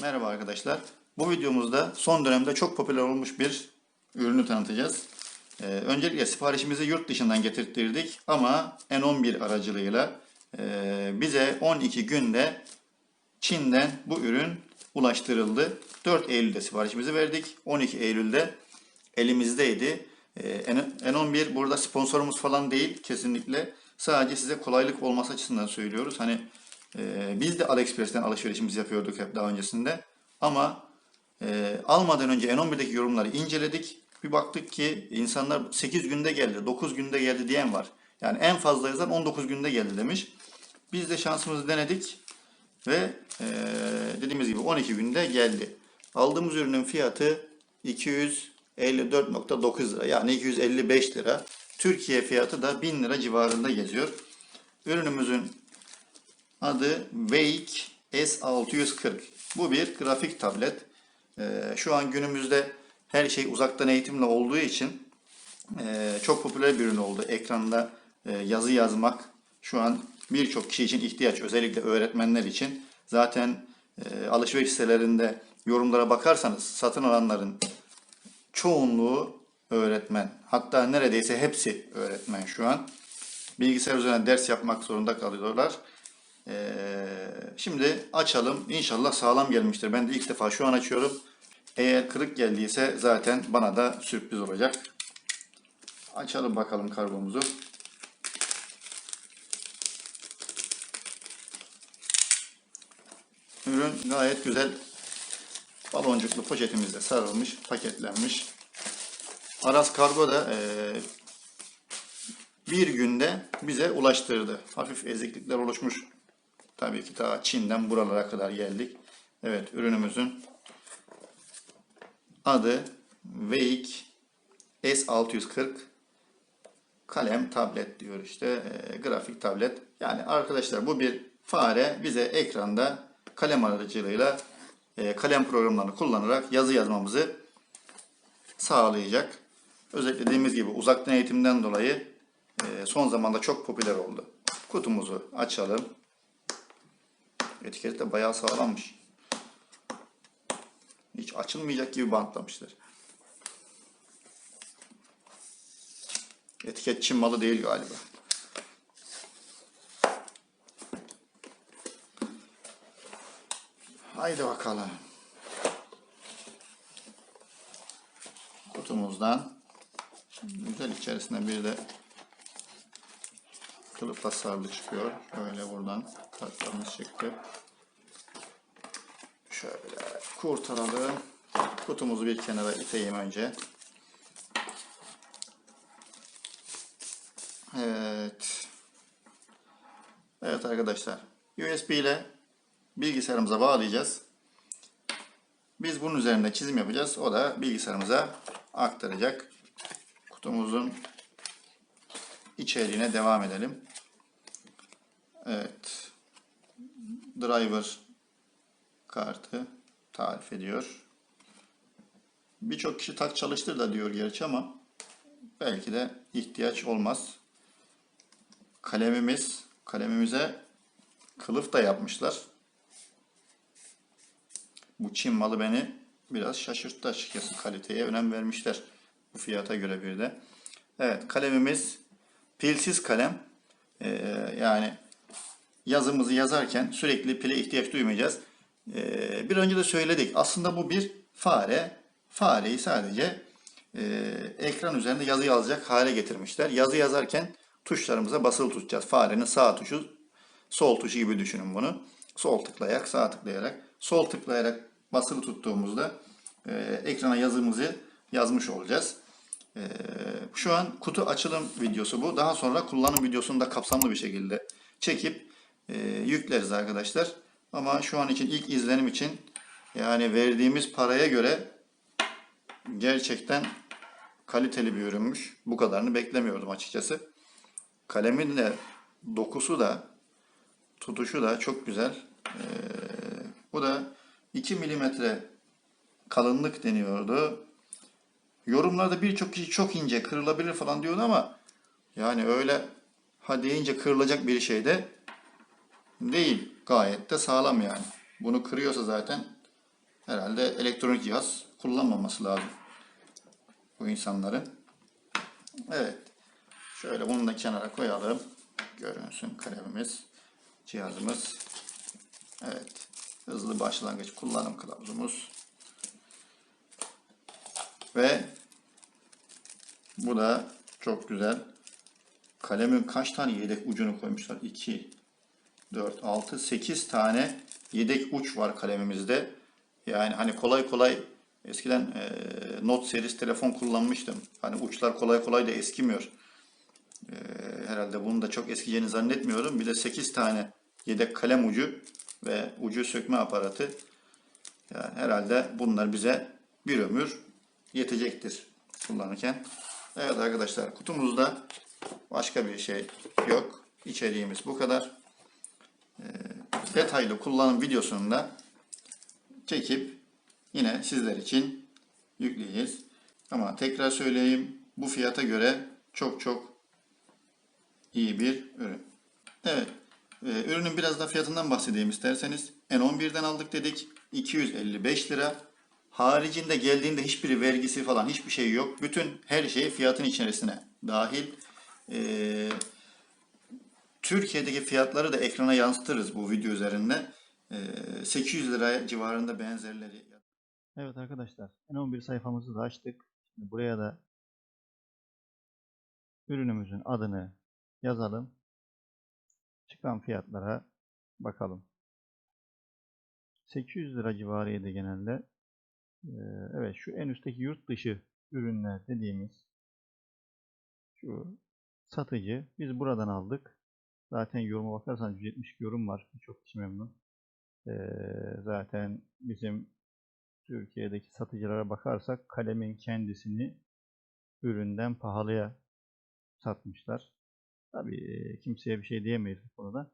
Merhaba arkadaşlar. Bu videomuzda son dönemde çok popüler olmuş bir ürünü tanıtacağız. Ee, öncelikle siparişimizi yurt dışından getirttirdik ama N11 aracılığıyla e, bize 12 günde Çin'den bu ürün ulaştırıldı. 4 Eylül'de siparişimizi verdik. 12 Eylül'de elimizdeydi. Ee, N- N11 burada sponsorumuz falan değil kesinlikle. Sadece size kolaylık olması açısından söylüyoruz. Hani e, biz de AliExpress'ten alışverişimizi yapıyorduk hep daha öncesinde. Ama e, almadan önce N11'deki yorumları inceledik. Bir baktık ki insanlar 8 günde geldi, 9 günde geldi diyen var. Yani en fazla yazan 19 günde geldi demiş. Biz de şansımızı denedik ve e, dediğimiz gibi 12 günde geldi. Aldığımız ürünün fiyatı 254.9 lira yani 255 lira. Türkiye fiyatı da 1000 lira civarında geziyor. Ürünümüzün adı Wake S640. Bu bir grafik tablet. Ee, şu an günümüzde her şey uzaktan eğitimle olduğu için e, çok popüler bir ürün oldu. Ekranda e, yazı yazmak şu an birçok kişi için ihtiyaç. Özellikle öğretmenler için. Zaten e, alışveriş sitelerinde yorumlara bakarsanız satın alanların çoğunluğu öğretmen. Hatta neredeyse hepsi öğretmen şu an. Bilgisayar üzerinden ders yapmak zorunda kalıyorlar. Ee, şimdi açalım. İnşallah sağlam gelmiştir. Ben de ilk defa şu an açıyorum. Eğer kırık geldiyse zaten bana da sürpriz olacak. Açalım bakalım kargomuzu. Ürün gayet güzel baloncuklu poşetimizde sarılmış, paketlenmiş. Aras Kargo da eee, bir günde bize ulaştırdı. Hafif eziklikler oluşmuş. Tabii ki ta Çin'den buralara kadar geldik. Evet ürünümüzün adı Wake S640 kalem tablet diyor işte e, grafik tablet. Yani arkadaşlar bu bir fare bize ekranda kalem aracılığıyla e, kalem programlarını kullanarak yazı yazmamızı sağlayacak. Özellikle dediğimiz gibi uzaktan eğitimden dolayı e, son zamanda çok popüler oldu. Kutumuzu açalım. Etiket de bayağı sağlammış. Hiç açılmayacak gibi bantlamışlar. Etiket Çin malı değil galiba. Haydi bakalım. Kutumuzdan güzel içerisinde bir de kılıf tasarlı çıkıyor. Şöyle buradan kartlarımız çıktı. Şöyle kurtaralım. Kutumuzu bir kenara iteyim önce. Evet. Evet arkadaşlar. USB ile bilgisayarımıza bağlayacağız. Biz bunun üzerinde çizim yapacağız. O da bilgisayarımıza aktaracak. Kutumuzun içeriğine devam edelim. Evet. Driver kartı tarif ediyor. Birçok kişi tak çalıştır da diyor gerçi ama belki de ihtiyaç olmaz. Kalemimiz, kalemimize kılıf da yapmışlar. Bu Çin malı beni biraz şaşırttı açıkçası. Kaliteye önem vermişler. Bu fiyata göre bir de. Evet kalemimiz pilsiz kalem. Ee, yani yazımızı yazarken sürekli pile ihtiyaç duymayacağız. Ee, bir önce de söyledik. Aslında bu bir fare. Fareyi sadece e, ekran üzerinde yazı yazacak hale getirmişler. Yazı yazarken tuşlarımıza basılı tutacağız. Farenin sağ tuşu, sol tuşu gibi düşünün bunu. Sol tıklayarak, sağ tıklayarak, sol tıklayarak basılı tuttuğumuzda e, ekrana yazımızı yazmış olacağız. E, şu an kutu açılım videosu bu. Daha sonra kullanım videosunu da kapsamlı bir şekilde çekip e, yükleriz arkadaşlar. Ama şu an için ilk izlenim için yani verdiğimiz paraya göre gerçekten kaliteli bir ürünmüş. Bu kadarını beklemiyordum açıkçası. Kalemin de dokusu da tutuşu da çok güzel. Ee, bu da 2 milimetre kalınlık deniyordu. Yorumlarda birçok kişi çok ince kırılabilir falan diyordu ama yani öyle ha deyince kırılacak bir şey de değil. Gayet de sağlam yani. Bunu kırıyorsa zaten herhalde elektronik cihaz kullanmaması lazım bu insanların. Evet. Şöyle bunu da kenara koyalım. Görünsün kalemimiz, cihazımız. Evet. Hızlı başlangıç kullanım kılavuzumuz. Ve bu da çok güzel. Kalemin kaç tane yedek ucunu koymuşlar? 2, 4, 6, 8 tane yedek uç var kalemimizde. Yani hani kolay kolay eskiden e, Note serisi telefon kullanmıştım. Hani uçlar kolay kolay da eskimiyor. E, herhalde bunun da çok eskiyeceğini zannetmiyorum. Bir de 8 tane yedek kalem ucu ve ucu sökme aparatı. Yani herhalde bunlar bize bir ömür yetecektir kullanırken. Evet arkadaşlar kutumuzda başka bir şey yok. İçeriğimiz bu kadar. Detaylı kullanım videosunu da çekip yine sizler için yükleyeceğiz. Ama tekrar söyleyeyim bu fiyata göre çok çok iyi bir ürün. Evet. e, ürünün biraz da fiyatından bahsedeyim isterseniz. N11'den aldık dedik. 255 lira. Haricinde geldiğinde hiçbir vergisi falan hiçbir şey yok. Bütün her şey fiyatın içerisine dahil. Ee, Türkiye'deki fiyatları da ekrana yansıtırız bu video üzerinde. Ee, 800 lira civarında benzerleri. Evet arkadaşlar N11 sayfamızı da açtık. Şimdi buraya da ürünümüzün adını yazalım. Çıkan fiyatlara bakalım. 800 lira civarıydı genelde. Ee, evet şu en üstteki yurt dışı ürünler dediğimiz şu satıcı biz buradan aldık. Zaten yoruma bakarsanız 170 yorum var. Çok kişi memnun. Ee, zaten bizim Türkiye'deki satıcılara bakarsak kalemin kendisini üründen pahalıya satmışlar. Tabii e, kimseye bir şey diyemeyiz bu konuda.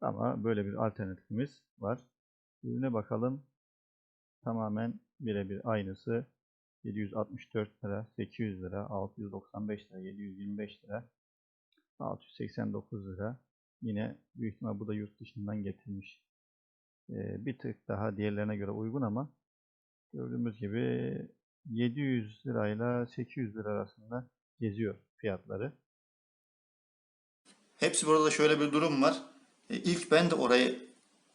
Ama böyle bir alternatifimiz var. Ürüne bakalım. Tamamen birebir aynısı. 764 lira, 800 lira, 695 lira, 725 lira, 689 lira. Yine büyük ihtimal bu da yurt dışından getirmiş. Ee, bir tık daha diğerlerine göre uygun ama gördüğümüz gibi 700 lirayla 800 lira arasında geziyor fiyatları. Hepsi burada şöyle bir durum var. E, ilk ben de orayı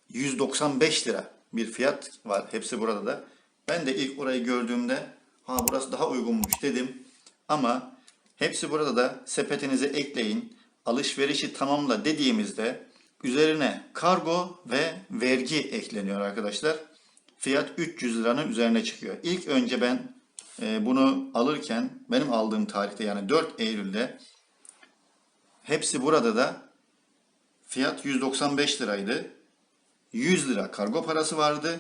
195 lira bir fiyat var. Hepsi burada da. Ben de ilk orayı gördüğümde ha burası daha uygunmuş dedim. Ama hepsi burada da sepetinize ekleyin. Alışverişi tamamla dediğimizde üzerine kargo ve vergi ekleniyor arkadaşlar. Fiyat 300 liranın üzerine çıkıyor. İlk önce ben e, bunu alırken benim aldığım tarihte yani 4 Eylül'de hepsi burada da fiyat 195 liraydı. 100 lira kargo parası vardı.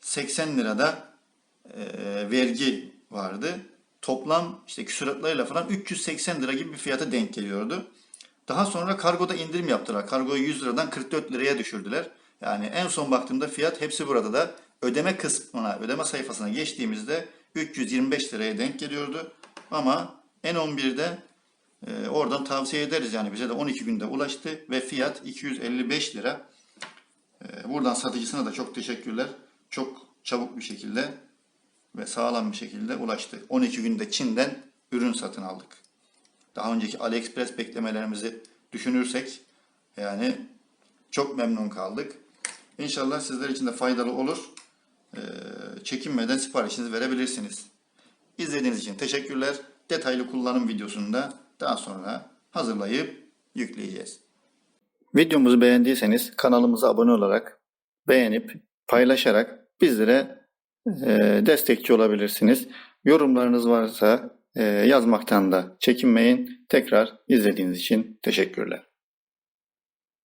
80 lira da e, vergi vardı. Toplam işte küsuratlarıyla falan 380 lira gibi bir fiyata denk geliyordu. Daha sonra kargoda indirim yaptılar. Kargoyu 100 liradan 44 liraya düşürdüler. Yani en son baktığımda fiyat hepsi burada da ödeme kısmına, ödeme sayfasına geçtiğimizde 325 liraya denk geliyordu. Ama N11'de e, oradan tavsiye ederiz yani bize de 12 günde ulaştı ve fiyat 255 lira. E, buradan satıcısına da çok teşekkürler. Çok çabuk bir şekilde ve sağlam bir şekilde ulaştı. 12 günde Çin'den ürün satın aldık. Daha önceki AliExpress beklemelerimizi düşünürsek yani çok memnun kaldık. İnşallah sizler için de faydalı olur. Ee, çekinmeden siparişinizi verebilirsiniz. İzlediğiniz için teşekkürler. Detaylı kullanım videosunu da daha sonra hazırlayıp yükleyeceğiz. Videomuzu beğendiyseniz kanalımıza abone olarak, beğenip, paylaşarak bizlere e, destekçi olabilirsiniz. Yorumlarınız varsa yazmaktan da çekinmeyin. Tekrar izlediğiniz için teşekkürler.